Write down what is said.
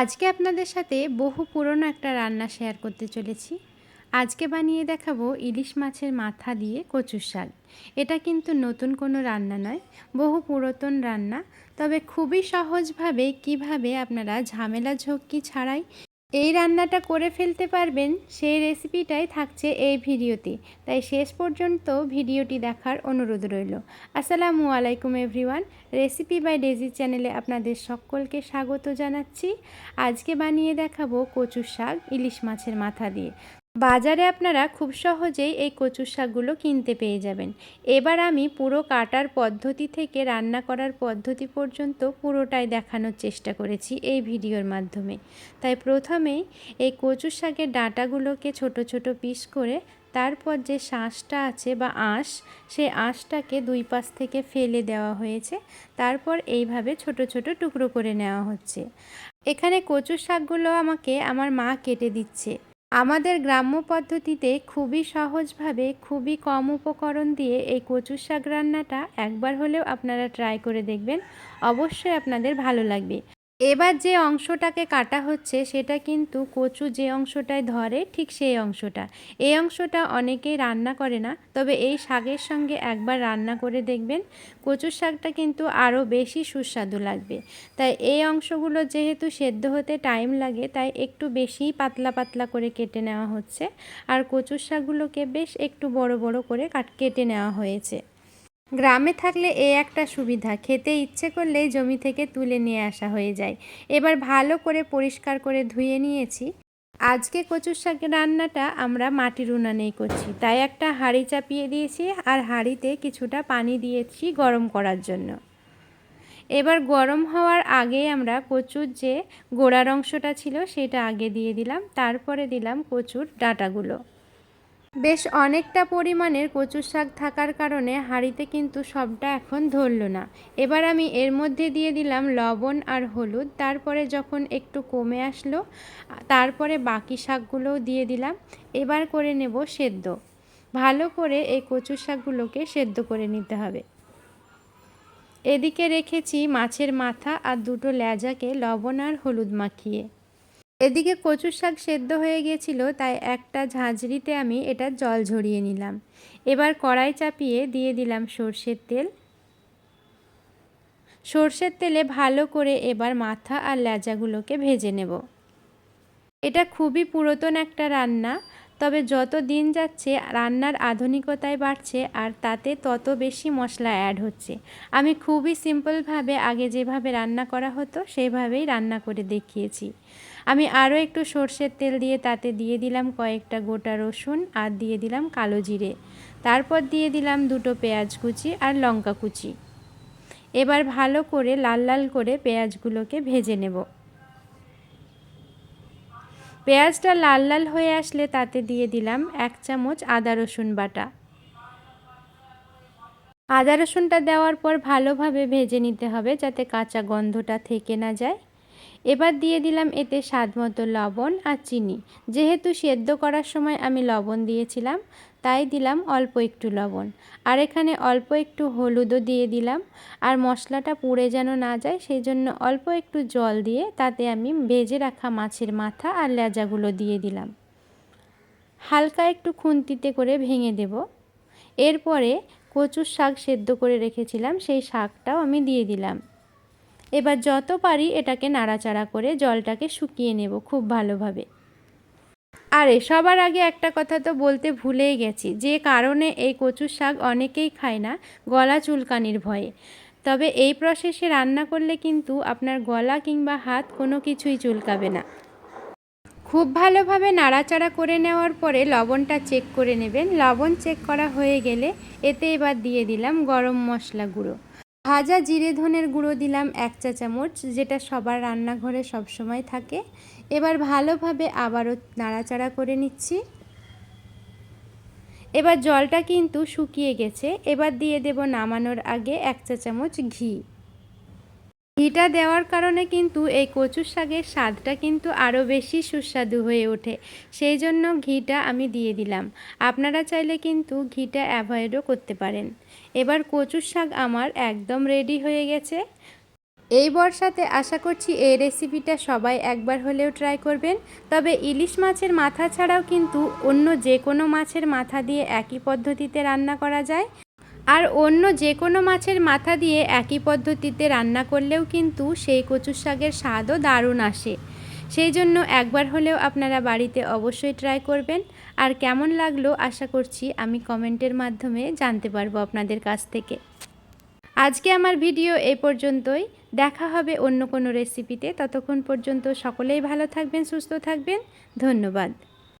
আজকে আপনাদের সাথে বহু পুরনো একটা রান্না শেয়ার করতে চলেছি। আজকে বানিয়ে দেখাবো ইলিশ মাছের মাথা দিয়ে কচুর শাক। এটা কিন্তু নতুন কোনো রান্না নয়, বহু পুরাতন রান্না। তবে খুবই সহজভাবে কীভাবে আপনারা ঝামেলা ঝক্কি ছাড়াই এই রান্নাটা করে ফেলতে পারবেন, সেই রেসিপিটাই থাকছে এই ভিডিওতে। তাই শেষ পর্যন্ত ভিডিওটি দেখার অনুরোধ রইল। আসসালামু আলাইকুম এভরিওয়ান রেসিপি বাই ডেজি চ্যানেলে আপনাদের সকলকে স্বাগত জানাচ্ছি। আজকে বানিয়ে দেখাবো কচুর শাক ইলিশ মাছের মাথা দিয়ে। বাজারে আপনারা খুব সহজেই এই কচুর শাকগুলো কিনতে পেয়ে যাবেন। এবার আমি পুরো কাটার পদ্ধতি থেকে রান্না করার পদ্ধতি পর্যন্ত পুরোটাই দেখানোর চেষ্টা করেছি এই ভিডিওর মাধ্যমে। তাই প্রথমেই এই কচুর শাকের ডাঁটাগুলোকে ছোট ছোট পিস করে তারপর যে শাঁসটা আছে বা আঁশ, সেই আঁশটাকে দুই পাশ থেকে ফেলে দেওয়া হয়েছে। তারপর এইভাবে ছোট ছোট টুকরো করে নেওয়া হচ্ছে। এখানে কচুর শাকগুলো আমাকে, আমার মা কেটে দিচ্ছে। আমাদের গ্রাম্য পদ্ধতিতে খুবই সহজভাবে খুবই কম উপকরণ দিয়ে এই কচুর শাক রান্নাটা একবার হলেও আপনারা ট্রাই করে দেখবেন। অবশ্যই আপনাদের ভালো লাগবে। এবার যে অংশটাকে কাটা হচ্ছে, সেটা কিন্তু কচু যে অংশটায় ধরে, ঠিক সেই অংশটা। এই অংশটা অনেকেই রান্না করে না, তবে এই শাকের সঙ্গে একবার রান্না করে দেখবেন, কচুর শাকটা কিন্তু আরও বেশি সুস্বাদু লাগবে। তাই এই অংশগুলো যেহেতু সেদ্ধ হতে টাইম লাগে, তাই একটু বেশিই পাতলা পাতলা করে কেটে নেওয়া হচ্ছে। আর কচুর শাকগুলোকে বেশ একটু বড় বড় করে কাট, কেটে নেওয়া হয়েছে। গ্রামে থাকলে এ একটা সুবিধা। খেতে ইচ্ছে করলেই জমি থেকে তুলে নিয়ে আসা হয়ে যায়। এবার ভালো করে পরিষ্কার করে ধুয়ে নিয়েছি। আজকে কচুর শাকের রান্নাটা আমরা মাটির উনানেই করছি। তাই একটা হাঁড়ি চাপিয়ে দিয়েছি আর হাঁড়িতে কিছুটা পানি দিয়েছি গরম করার জন্য। এবার গরম হওয়ার আগে আমরা কচুর যে গোড়ার অংশটা ছিল সেটা আগে দিয়ে দিলাম। তারপরে দিলাম কচুর ডাঁটাগুলো। বেশ অনেকটা পরিমাণের কচু শাক থাকার কারণে হাঁড়িতে কিন্তু সবটা এখন ধরল না। এবার আমি এর মধ্যে দিয়ে দিলাম লবণ আর হলুদ, তারপরে যখন একটু কমে আসলো, তারপরে বাকি শাকগুলোও দিয়ে দিলাম। এবার করে নেব সেদ্ধ। ভালো করে এই কচু শাকগুলোকে সেদ্ধ করে নিতে হবে। এদিকে রেখেছি মাছের মাথা আর দুটো লেজাকে লবণ আর হলুদ মাখিয়ে। এদিকে কচু শাক সেদ্ধ হয়ে গিয়েছিল, তাই একটা ঝাঁঝরিতে আমি এটা জল ঝরিয়ে নিলাম। এবার কড়াই চাপিয়ে দিয়ে দিলাম সর্ষের তেল। সর্ষের তেলে ভালো করে এবার মাথা আর ল্যাজাগুলোকে ভেজে নেব। এটা খুবই পুরাতন একটা রান্না। তবে যত দিন যাচ্ছে, রান্নার আধুনিকতায় বাড়ছে আর তাতে তত বেশি মশলা অ্যাড হচ্ছে। আমি খুবই সিম্পলভাবে আগে যেভাবে রান্না করা হতো, সেভাবেই রান্না করে দেখিয়েছি। আমি আরও একটু সর্ষের তেল দিয়ে তাতে দিয়ে দিলাম কয়েকটা গোটা রসুন আর দিয়ে দিলাম কালো জিরে। তারপর দিয়ে দিলাম দুটো পেঁয়াজ কুচি আর লঙ্কা কুচি। এবার ভালো করে লাল লাল করে পেঁয়াজগুলোকে ভেজে নেব। পেঁয়াজটা লাল লাল হয়ে আসলে তাতে দিয়ে দিলাম এক চামচ আদা রসুন বাটা। আদা রসুনটা দেওয়ার পর ভালোভাবে ভেজে নিতে হবে যাতে কাঁচা গন্ধটা থেকে না যায়। এবার দিয়ে দিলাম এতে স্বাদ মতো লবণ আর চিনি। যেহেতু সেদ্ধ করার সময় আমি লবণ দিয়েছিলাম তাই দিলাম অল্প একটু লবণ। আর এখানে অল্প একটু হলুদও দিয়ে দিলাম। আর মশলাটা পুড়ে যেন না যায় সেই জন্য অল্প একটু জল দিয়ে তাতে আমি ভেজে রাখা মাছের মাথা আর লেজাগুলো দিয়ে দিলাম। হালকা একটু খুন্তিতে করে ভেঙে দেব। এরপরে কচুর শাক সেদ্ধ করে রেখেছিলাম, সেই শাকটাও আমি দিয়ে দিলাম। এবার যত পারি এটাকে নাড়াচাড়া করে জলটাকে শুকিয়ে নেব খুব ভালোভাবে। আরে, সবার আগে একটা কথা তো বলতে ভুলেই গেছি। যে কারণে এই কচুর শাক অনেকেই খায় না, গলা চুলকানির ভয়ে। তবে এই প্রসেসে রান্না করলে কিন্তু আপনার গলা কিংবা হাত কোনো কিছুই চুলকাবে না। খুব ভালোভাবে নাড়াচাড়া করে নেওয়ার পরে লবণটা চেক করে নেবেন। লবণ চেক করা হয়ে গেলে এতে এবার দিয়ে দিলাম গরম মশলা গুঁড়ো। ভাজা জিরে ধনের গুঁড়ো দিলাম এক চা চামচ, যেটা সবার রান্নাঘরে সবসময় থাকে। এবার ভালোভাবে আবারও নাড়াচাড়া করে নিচ্ছি। এবার জলটা কিন্তু শুকিয়ে গেছে। এবার দিয়ে দেব নামানোর আগে এক চা চামচ ঘি। ঘিটা দেওয়ার কারণে কিন্তু এই কচুর শাকের স্বাদটা কিন্তু আরও বেশি সুস্বাদু হয়ে ওঠে। সেই জন্য ঘিটা আমি দিয়ে দিলাম। আপনারা চাইলে কিন্তু ঘিটা অ্যাভয়েডও করতে পারেন। এবার কচুর শাক আমার একদম রেডি হয়ে গেছে। এই বর্ষাতে আশা করছি এই রেসিপিটা সবাই একবার হলেও ট্রাই করবেন। তবে ইলিশ মাছের মাথা ছাড়াও কিন্তু অন্য যে কোনো মাছের মাথা দিয়ে একই পদ্ধতিতে রান্না করা যায়। আর অন্য যে কোনো মাছের মাথা দিয়ে একই পদ্ধতিতে রান্না করলেও কিন্তু সেই কচুর শাকের স্বাদও দারুণ আসে। সেই জন্য একবার হলেও আপনারা বাড়িতে অবশ্যই ট্রাই করবেন। আর কেমন লাগল আশা করছি আমি কমেন্টের মাধ্যমে জানতে পারব আপনাদের কাছ থেকে। আজকে আমার ভিডিও এই পর্যন্তই। দেখা হবে অন্য কোনো রেসিপিতে ততক্ষণ পর্যন্ত সকলেই ভালো থাকবেন, সুস্থ থাকবেন। ধন্যবাদ।